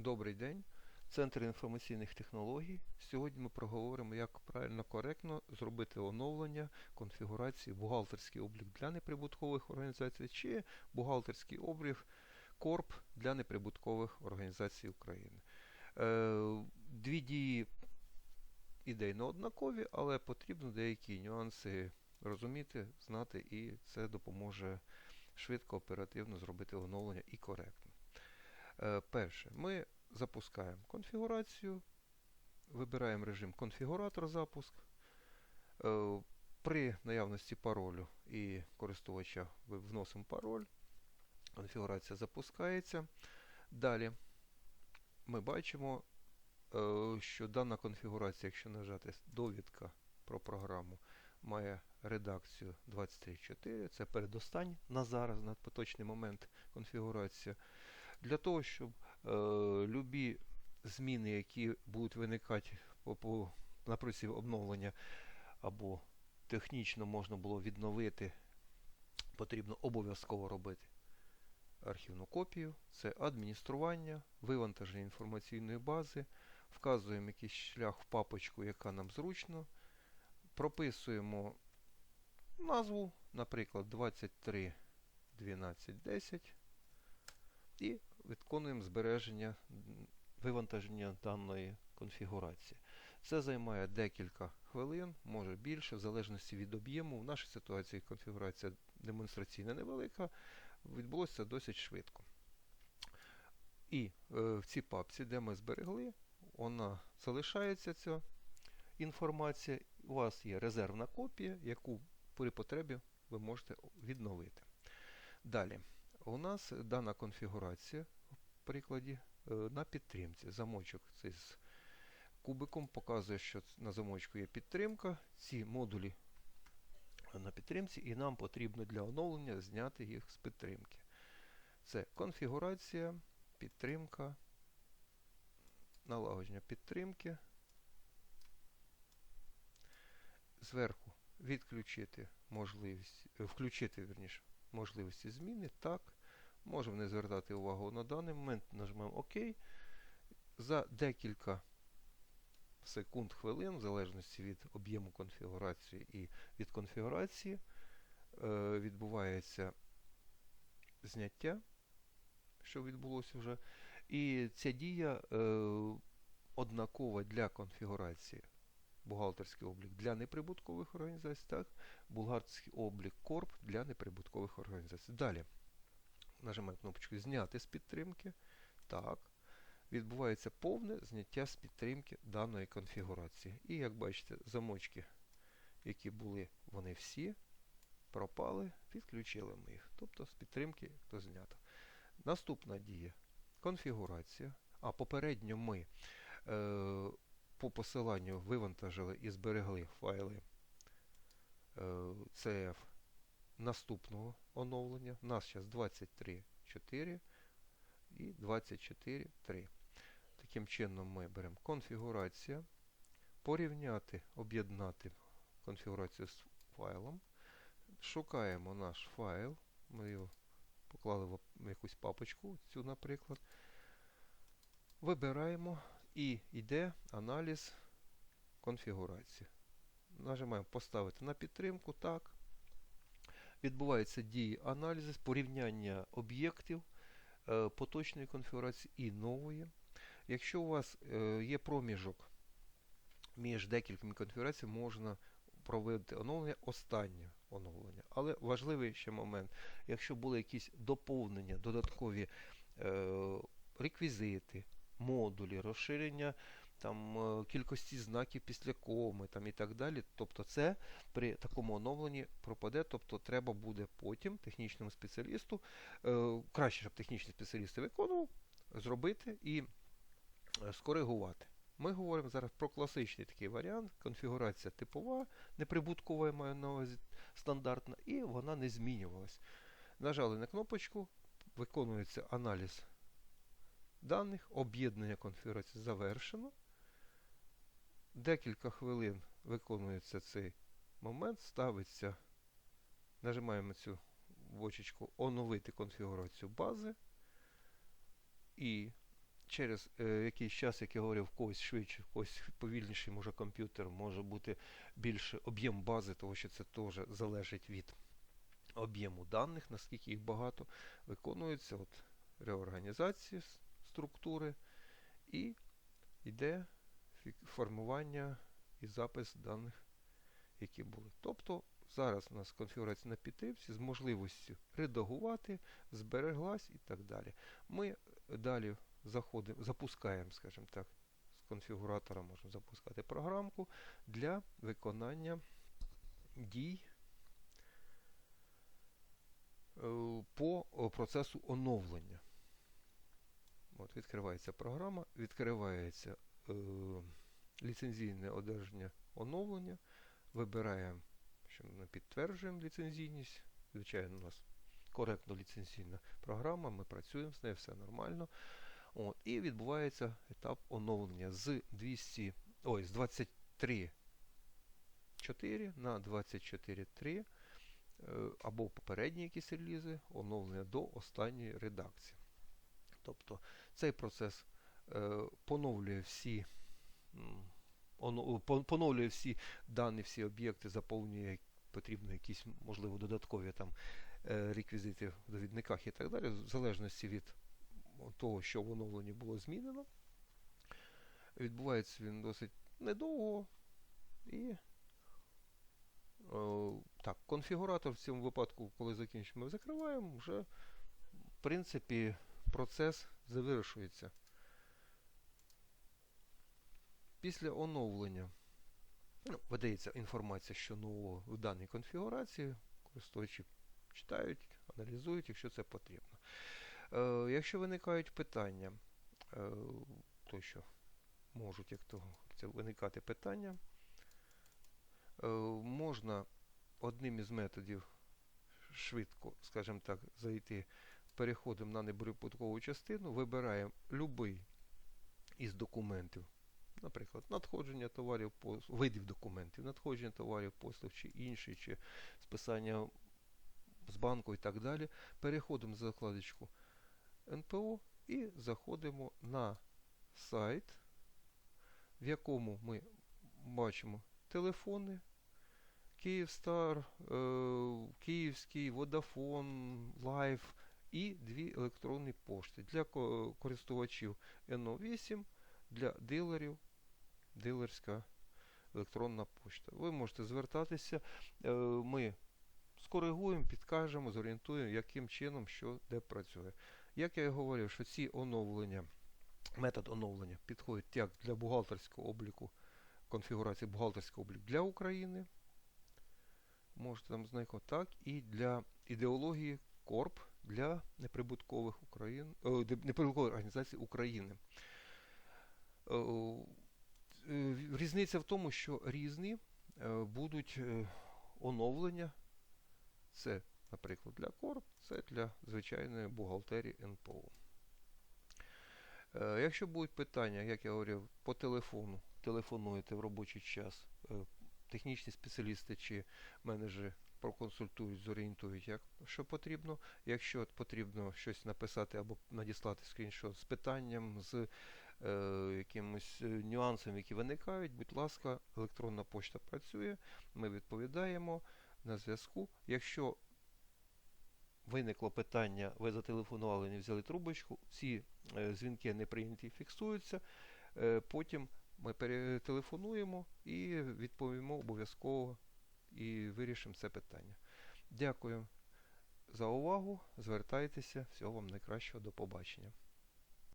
Добрий день, Центр інформаційних технологій. Сьогодні ми проговоримо, як правильно коректно зробити оновлення конфігурації бухгалтерський облік для неприбуткових організацій чи бухгалтерський облік КОРП для неприбуткових організацій України. Е, Дві дії ідейно однакові, але потрібно деякі нюанси розуміти, знати, і це допоможе швидко, оперативно зробити оновлення і коректно. Е, Перше, ми запускаємо конфігурацію, вибираємо режим конфігуратор запуск. Е, При наявності паролю і користувача вносимо пароль. Конфігурація запускається. Далі ми бачимо, е, що дана конфігурація, якщо нажати довідка про програму, має редакцію 23.4. Це передостань на зараз, на поточний момент конфігурація. Для того, щоб е, любі зміни, які будуть виникати по, по на протязі обновлення або технічно можна було відновити, потрібно обов'язково робити архівну копію. Це адміністрування, вивантаження інформаційної бази, вказуємо якийсь шлях в папочку, яка нам зручно, прописуємо назву, наприклад, 23 12 10 і виконуємо збереження вивантаження даної конфігурації. Це займає декілька хвилин, може більше, в залежності від об'єму. В нашій ситуації конфігурація демонстраційна невелика, відбулося досить швидко. І е, в цій папці, де ми зберегли, вона залишається ця інформація. У вас є резервна копія, яку при потребі ви можете відновити. Далі. У нас дана конфігурація в прикладі е, на підтримці. Замочок цей з кубиком показує, що на замочку є підтримка. Ці модулі на підтримці, і нам потрібно для оновлення зняти їх з підтримки. Це конфігурація, підтримка, налагодження підтримки. Зверху відключити можливість, е, включити верніше, можливості зміни. Так. Можемо не звертати увагу на даний момент, нажмемо ОК. За декілька секунд, хвилин, в залежності від об'єму конфігурації і від конфігурації, е, відбувається зняття, що відбулося вже. І ця дія е, однакова для конфігурації бухгалтерський облік для неприбуткових організацій, так, бухгалтерський облік КОРП для неприбуткових організацій. Далі нажимаємо кнопочку Зняти з підтримки. Так. Відбувається повне зняття з підтримки даної конфігурації. І як бачите, замочки, які були, вони всі пропали, відключили ми їх. Тобто з підтримки то знято. Наступна дія конфігурація. А попередньо ми е, по посиланню вивантажили і зберегли файли е, CF наступного оновлення. У нас зараз 23.4 і 24.3. Таким чином ми беремо конфігурація, порівняти, об'єднати конфігурацію з файлом. Шукаємо наш файл. Ми його поклали в якусь папочку, цю, наприклад. Вибираємо і йде аналіз конфігурації. Нажимаємо поставити на підтримку. Так. Відбуваються дії аналізу, порівняння об'єктів е, поточної конфігурації і нової. Якщо у вас е, є проміжок між декількома конфігураціями, можна проводити оновлення, останнє оновлення. Але важливий ще момент, якщо були якісь доповнення, додаткові е, реквізити, модулі, розширення там, е, кількості знаків після коми там, і так далі, тобто це при такому оновленні пропаде, тобто треба буде потім технічному спеціалісту, е, краще, щоб технічний спеціаліст виконував, зробити і е, скоригувати. Ми говоримо зараз про класичний такий варіант. Конфігурація типова, неприбуткова, маю на увазі стандартна, і вона не змінювалась. Нажали на кнопочку, виконується аналіз даних, об'єднання конфігурації завершено. Декілька хвилин виконується цей момент, ставиться, нажимаємо цю бочечку оновити конфігурацію бази. І через е, якийсь час, як я говорив, в когось швидше, в когось повільніший може комп'ютер, може бути більше об'єм бази, тому що це теж залежить від об'єму даних, наскільки їх багато, виконується от реорганізація структури і йде формування і запис даних, які були. Тобто зараз у нас конфігурація на підтримці з можливістю редагувати, збереглась і так далі. Ми далі заходимо, запускаємо, скажімо так, з конфігуратора можемо запускати програмку для виконання дій е, по процесу оновлення. От відкривається програма, відкривається ліцензійне одержання оновлення. Вибираємо, що ми підтверджуємо ліцензійність. Звичайно, у нас коректно ліцензійна програма, ми працюємо з нею, все нормально. От, і відбувається етап оновлення з 200, ой, з 23.4 на 24.3 е, або попередні якісь релізи, оновлення до останньої редакції. Тобто цей процес е, поновлює всі поновлює всі дані, всі об'єкти, заповнює потрібно якісь, можливо, додаткові там е, реквізити в довідниках і так далі, в залежності від того, що в оновленні було змінено. Відбувається він досить недовго і е, так, конфігуратор в цьому випадку, коли закінчимо, закриваємо, вже в принципі процес завершується. Після оновлення ну, видається інформація, що нового в даній конфігурації. Користувачі читають, аналізують, якщо це потрібно. Е, якщо виникають питання, е, то що можуть як то говориться, виникати питання, е, можна одним із методів швидко, скажімо так, зайти, переходимо на неприбуткову частину, вибираємо будь-який із документів, наприклад, надходження товарів, пос- видів документів, надходження товарів, послуг чи інший, чи списання з банку і так далі. Переходимо за закладочку НПО і заходимо на сайт, в якому ми бачимо телефони, Київстар, е, Київський, Vodafone, Life і дві електронні пошти для користувачів NO8, для дилерів дилерська електронна пошта. Ви можете звертатися, е, ми скоригуємо, підкажемо, зорієнтуємо, яким чином що де працює. Як я і говорив, що ці оновлення, метод оновлення підходить як для бухгалтерського обліку, конфігурації бухгалтерського обліку для України, можете там знайти, так і для ідеології КОРП для неприбуткових Україн, о, неприбуткових організацій України. Е, е, Різниця в тому, що різні е, будуть е, оновлення. Це, наприклад, для КОРП, це для звичайної бухгалтерії НПО. Е, Якщо будуть питання, як я говорив, по телефону, телефонуєте в робочий час, е, технічні спеціалісти чи менеджери проконсультують, зорієнтують, як що потрібно. Якщо потрібно щось написати або надіслати скріншот з питанням, з е, якимось е, нюансами, які виникають, будь ласка, електронна почта працює, ми відповідаємо на зв'язку. Якщо виникло питання, ви зателефонували, не взяли трубочку, ці е, дзвінки не прийняті і фіксуються. Е, потім ми перетелефонуємо і відповімо обов'язково і вирішимо це питання. Дякую за увагу. Звертайтеся. Всього вам найкращого. До побачення.